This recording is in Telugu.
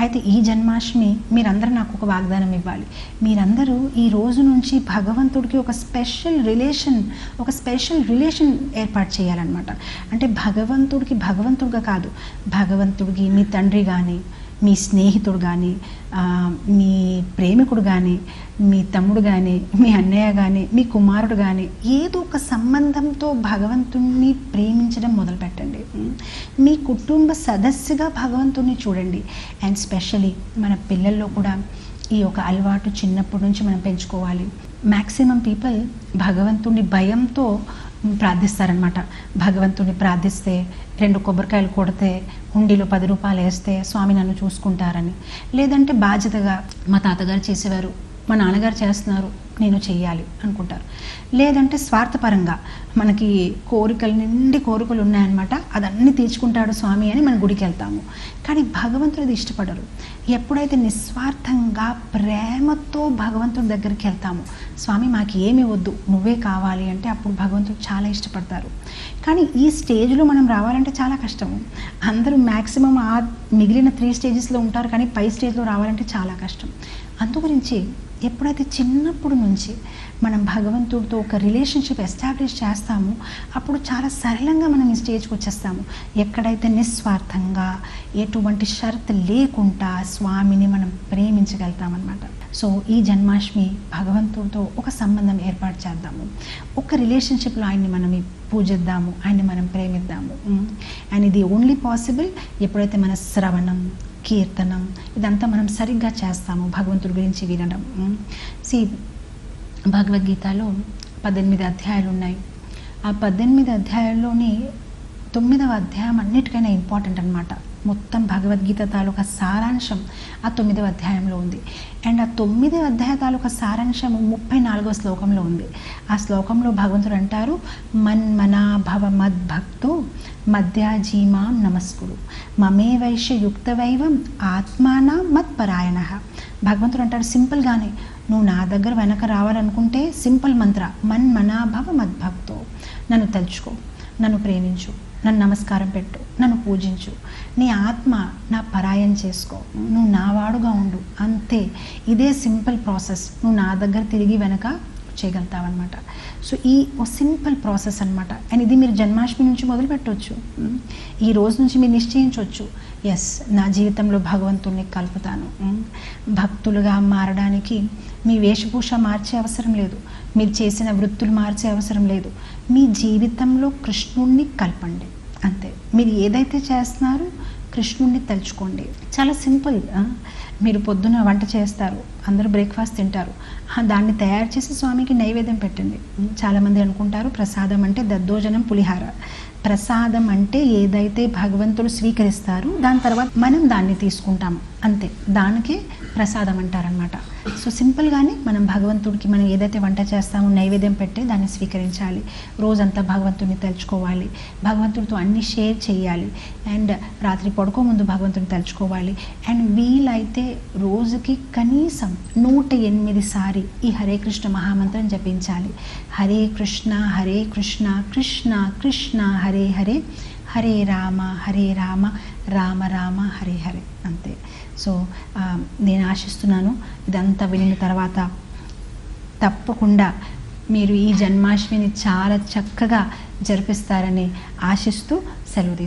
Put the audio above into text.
అయితే ఈ జన్మాష్టమి మీరందరూ నాకు ఒక వాగ్దానం ఇవ్వాలి. మీరందరూ ఈ రోజు నుంచి భగవంతుడికి ఒక స్పెషల్ రిలేషన్ ఒక స్పెషల్ రిలేషన్ ఏర్పాటు చేయాలన్నమాట. అంటే భగవంతుడికి భగవంతుడిగా కాదు భగవంతుడికి మీ తండ్రి కానీ మీ స్నేహితుడు కానీ మీ ప్రేమికుడు కానీ మీ తమ్ముడు కానీ మీ అన్నయ్య కానీ మీ కుమారుడు కానీ ఏదో ఒక సంబంధంతో భగవంతుణ్ణి ప్రేమించడం మొదలుపెట్టండి. మీ కుటుంబ సదస్సుగా భగవంతుణ్ణి చూడండి. అండ్ స్పెషలీ మన పిల్లల్లో కూడా ఈ ఒక అలవాటు చిన్నప్పటి నుంచి మనం పెంచుకోవాలి. మ్యాక్సిమం పీపుల్ భగవంతుని భయంతో ప్రార్థిస్తారనమాట భగవంతుని ప్రార్థిస్తే రెండు కొబ్బరికాయలు కొడితే హుండీలో పది రూపాయలు వేస్తే స్వామి నన్ను చూసుకుంటారని. లేదంటే బాధ్యతగా మా తాతగారు చేసేవారు మా నాన్నగారు చేస్తున్నారు నేను చెయ్యాలి అనుకుంటారు. లేదంటే స్వార్థపరంగా మనకి కోరికలు నిండి కోరికలు ఉన్నాయన్నమాట. అదన్నీ తీర్చుకుంటాడు స్వామి అని మన గుడికి వెళ్తాము కానీ భగవంతుడు అది ఇష్టపడరు. ఎప్పుడైతే నిస్వార్థంగా ప్రేమతో భగవంతుడి దగ్గరికి వెళ్తాము స్వామి మాకు ఏమి వద్దు నువ్వే కావాలి అంటే అప్పుడు భగవంతుడు చాలా ఇష్టపడతారు. కానీ ఈ స్టేజ్లో మనం రావాలంటే చాలా కష్టము అందరూ మ్యాక్సిమం ఆ మిగిలిన త్రీ స్టేజెస్లో ఉంటారు కానీ పై స్టేజ్లో రావాలంటే చాలా కష్టం. అందు గురించి ఎప్పుడైతే చిన్నప్పుడు నుంచి మనం భగవంతుడితో ఒక రిలేషన్షిప్ ఎస్టాబ్లిష్ చేస్తామో అప్పుడు చాలా సరళంగా మనం ఈ స్టేజ్కి వచ్చేస్తాము. ఎక్కడైతే నిస్వార్థంగా ఎటువంటి షరత్ లేకుండా స్వామిని మనం ప్రేమించగలుగుతామన్నమాట. సో ఈ జన్మాష్టమి భగవంతుడితో ఒక సంబంధం ఏర్పాటు చేద్దాము. ఒక రిలేషన్షిప్లో ఆయన్ని మనం పూజిద్దాము ఆయన్ని మనం ప్రేమిద్దాము. అండ్ ఇది ఓన్లీ పాసిబుల్ ఎప్పుడైతే మన శ్రవణం కీర్తనం ఇదంతా మనం సరిగ్గా చేస్తాము భగవంతుడి గురించి వినడం. సి భగవద్గీతలో పద్దెనిమిది అధ్యాయాలు ఉన్నాయి ఆ పద్దెనిమిది అధ్యాయాల్లోని తొమ్మిదవ అధ్యాయం అన్నిటికైనా ఇంపార్టెంట్ అనమాట మొత్తం భగవద్గీత తాలూకా సారాంశం ఆ తొమ్మిదవ అధ్యాయంలో ఉంది. అండ్ ఆ తొమ్మిదవ అధ్యాయ తాలూకా సారాంశం ముప్పై నాలుగవ శ్లోకంలో ఉంది. ఆ శ్లోకంలో భగవంతుడు అంటారు మన్ మనా మద్భక్తో మధ్యాజీమాం నమస్కుడు మమే వైశ్య యుక్తవైవం ఆత్మాన మత్పరాయణ. భగవంతుడు అంటాడు సింపుల్గానే నువ్వు నా దగ్గర వెనక రావాలనుకుంటే సింపుల్ మంత్ర మన్ మనాభవ మద్భక్తో. నన్ను తలుచుకో నన్ను ప్రేమించు నన్ను నమస్కారం పెట్టు నన్ను పూజించు. నీ ఆత్మ నా పరాయం చేసుకో. నువ్వు నా వాడుగా ఉండు. అంతే. ఇదే సింపుల్ ప్రాసెస్. నువ్వు నా దగ్గర తిరిగి వెనక చేయగలుగుతామన్నమాట సో ఈ ఓ సింపుల్ ప్రాసెస్ అనమాట అండ్ ఇది మీరు జన్మాష్టమి నుంచి మొదలు పెట్టవచ్చు ఈ రోజు నుంచి మీరు నిశ్చయించవచ్చు ఎస్ నా జీవితంలో భగవంతుణ్ణి కలుపుతాను. భక్తులుగా మారడానికి మీ వేషభూష మార్చే అవసరం లేదు. మీరు చేసిన వృత్తులు మార్చే అవసరం లేదు. మీ జీవితంలో కృష్ణుణ్ణి కలపండి. అంతే. మీరు ఏదైతే చేస్తున్నారో కృష్ణుణ్ణి తలుచుకోండి. చాలా సింపుల్ మీరు పొద్దున వంట చేస్తారు అందరూ బ్రేక్ఫాస్ట్ తింటారు. దాన్ని తయారు చేసి స్వామికి నైవేద్యం పెట్టండి. చాలామంది అనుకుంటారు ప్రసాదం అంటే దద్దోజనం పులిహార. ప్రసాదం అంటే ఏదైతే భగవంతుడు స్వీకరిస్తారు దాని తర్వాత మనం దాన్ని తీసుకుంటాం అంతే. దానికి ప్రసాదం అంటారనమాట సో సింపుల్గానే మనం భగవంతుడికి మనం ఏదైతే వంట చేస్తామో నైవేద్యం పెట్టి దాన్ని స్వీకరించాలి. రోజంతా భగవంతుడిని తలుచుకోవాలి. భగవంతుడితో అన్ని షేర్ చేయాలి. అండ్ రాత్రి పడుకో ముందు భగవంతుడిని తలుచుకోవాలి. అండ్ వీలైతే రోజుకి కనీసం నూట ఎనిమిది సారి ఈ హరే కృష్ణ మహామంత్రం జపించాలి. హరే కృష్ణ హరే కృష్ణ కృష్ణ కృష్ణ హరే హరే హరే రామ హరే రామ రామ రామ హరే హరే అంతే సో నేను ఆశిస్తున్నాను ఇదంతా వినిన తర్వాత తప్పకుండా మీరు ఈ జన్మాష్టమిని చాలా చక్కగా జరిపిస్తారని ఆశిస్తూ సెలవు తీసుకుంటున్నాను.